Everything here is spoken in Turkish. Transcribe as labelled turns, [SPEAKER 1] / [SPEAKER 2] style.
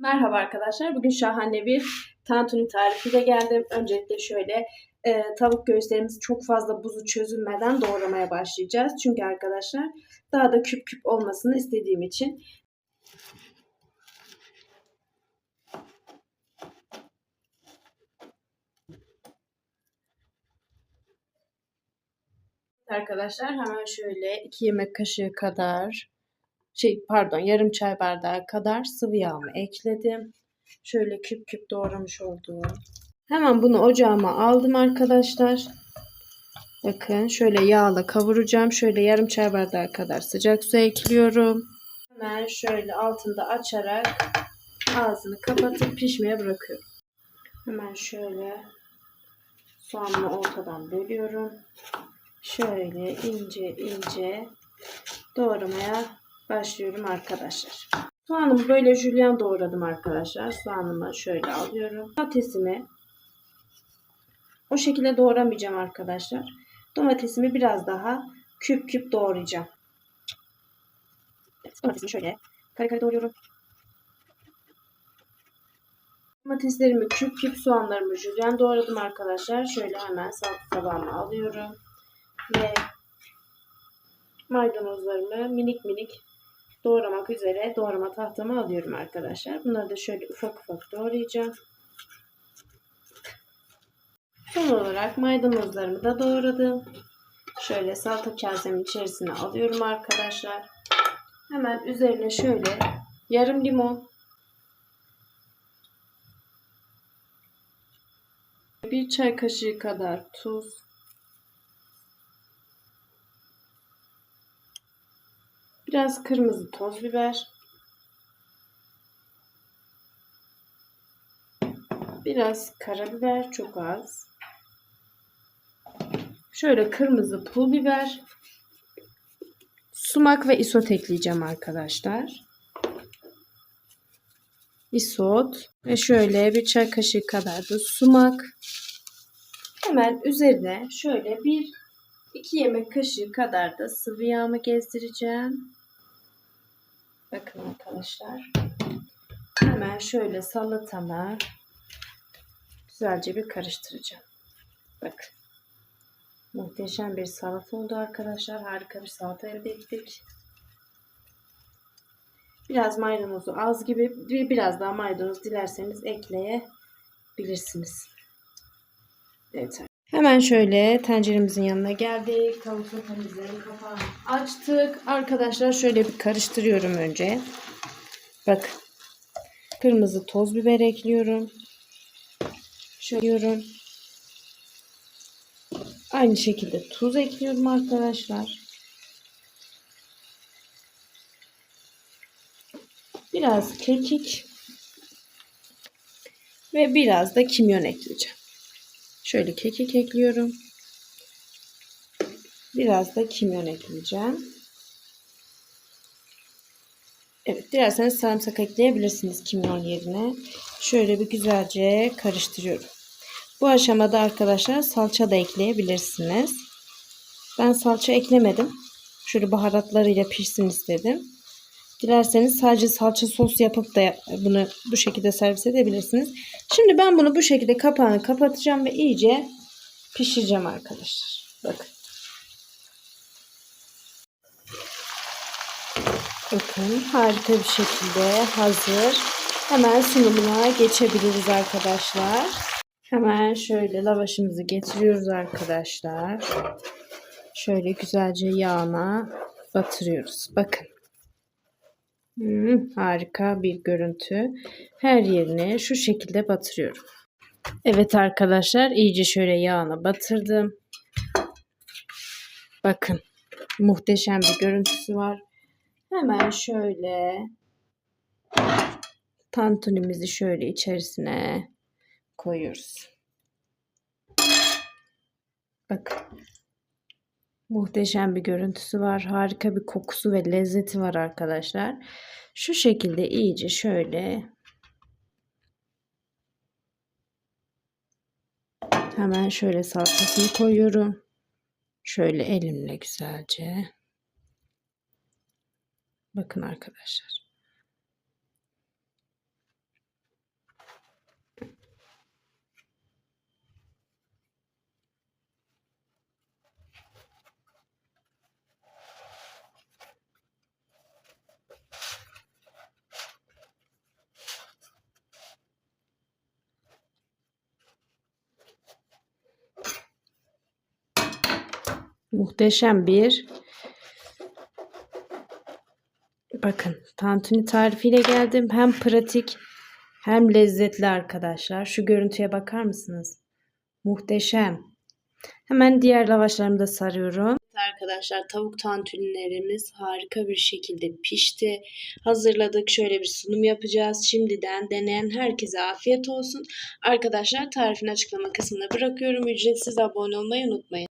[SPEAKER 1] Merhaba arkadaşlar. Bugün şahane bir tantuni tarifiyle geldim. Öncelikle şöyle e, tavuk göğüslerimizi çok fazla buzu çözülmeden doğramaya başlayacağız. Çünkü arkadaşlar daha da küp küp olmasını istediğim için. Arkadaşlar hemen şöyle 2 yemek kaşığı kadar şey pardon yarım çay bardağı kadar sıvı yağımı ekledim. Şöyle küp küp doğramış olduğum. Hemen bunu ocağıma aldım arkadaşlar. Bakın şöyle yağla kavuracağım. Şöyle yarım çay bardağı kadar sıcak su ekliyorum. Hemen şöyle altında açarak ağzını kapatıp pişmeye bırakıyorum. Hemen şöyle soğanını ortadan bölüyorum. Şöyle ince ince doğramaya başlıyorum arkadaşlar. Soğanımı böyle jülyen doğradım arkadaşlar. Soğanımı şöyle alıyorum. Domatesimi o şekilde doğramayacağım arkadaşlar. Domatesimi biraz daha küp küp doğrayacağım. Domatesimi şöyle kare kare doğruyorum. Domateslerimi küp küp soğanlarımı jülyen doğradım arkadaşlar. Şöyle hemen salata tabağıma alıyorum. Ve maydanozlarımı minik minik doğramak üzere doğrama tahtama alıyorum arkadaşlar. Bunları da şöyle ufak ufak doğrayacağım. Son olarak maydanozlarımı da doğradım. Şöyle salata kasemin içerisine alıyorum arkadaşlar. Hemen üzerine şöyle yarım limon bir çay kaşığı kadar tuz Biraz kırmızı toz biber. Biraz karabiber çok az. Şöyle kırmızı pul biber. Sumak ve isot ekleyeceğim arkadaşlar. Isot ve şöyle bir çay kaşığı kadar da sumak. Hemen üzerine şöyle bir iki yemek kaşığı kadar da sıvı yağımı gezdireceğim. Bakın arkadaşlar. Hemen şöyle salatamı güzelce bir karıştıracağım. Bakın. Muhteşem bir salata oldu arkadaşlar. Harika bir salata elde ettik. Biraz maydanozu az gibi biraz daha maydanoz dilerseniz ekleyebilirsiniz. Evet Hemen şöyle tenceremizin yanına geldik. Tavuk sotemizin kapağını açtık. Arkadaşlar şöyle bir karıştırıyorum önce. Bak. Kırmızı toz biber ekliyorum. Şöyle Aynı şekilde tuz ekliyorum arkadaşlar. Biraz kekik ve biraz da kimyon ekleyeceğim. Şöyle kekik ekliyorum. Biraz da kimyon ekleyeceğim. Evet dilerseniz sarımsak ekleyebilirsiniz kimyon yerine. Şöyle bir güzelce karıştırıyorum. Bu aşamada arkadaşlar salça da ekleyebilirsiniz. Ben salça eklemedim. Şöyle baharatlarıyla pişsin istedim. Dilerseniz sadece salça sos yapıp da bunu bu şekilde servis edebilirsiniz. Şimdi ben bunu bu şekilde kapağını kapatacağım ve iyice pişireceğim arkadaşlar. Bakın. Bakın harika bir şekilde hazır. Hemen sunumuna geçebiliriz arkadaşlar. Hemen şöyle lavaşımızı getiriyoruz arkadaşlar. Şöyle güzelce yağına batırıyoruz. Bakın. Hmm, harika bir görüntü. Her yerine şu şekilde batırıyorum. Evet arkadaşlar iyice şöyle yağına batırdım. Bakın muhteşem bir görüntüsü var. Hemen şöyle tantunimizi şöyle içerisine koyuyoruz. Bakın. Muhteşem bir görüntüsü var. Harika bir kokusu ve lezzeti var arkadaşlar. Şu şekilde iyice şöyle hemen şöyle salatasını koyuyorum. Şöyle elimle güzelce. Bakın arkadaşlar. Muhteşem bir bakın tantuni tarifiyle geldim. Hem pratik hem lezzetli arkadaşlar. Şu görüntüye bakar mısınız? Muhteşem. Hemen diğer lavaşlarımı da sarıyorum. Arkadaşlar tavuk tantunilerimiz harika bir şekilde pişti. Hazırladık. Şöyle bir sunum yapacağız. Şimdiden deneyen herkese afiyet olsun. Arkadaşlar tarifin açıklama kısmına bırakıyorum. Ücretsiz abone olmayı unutmayın.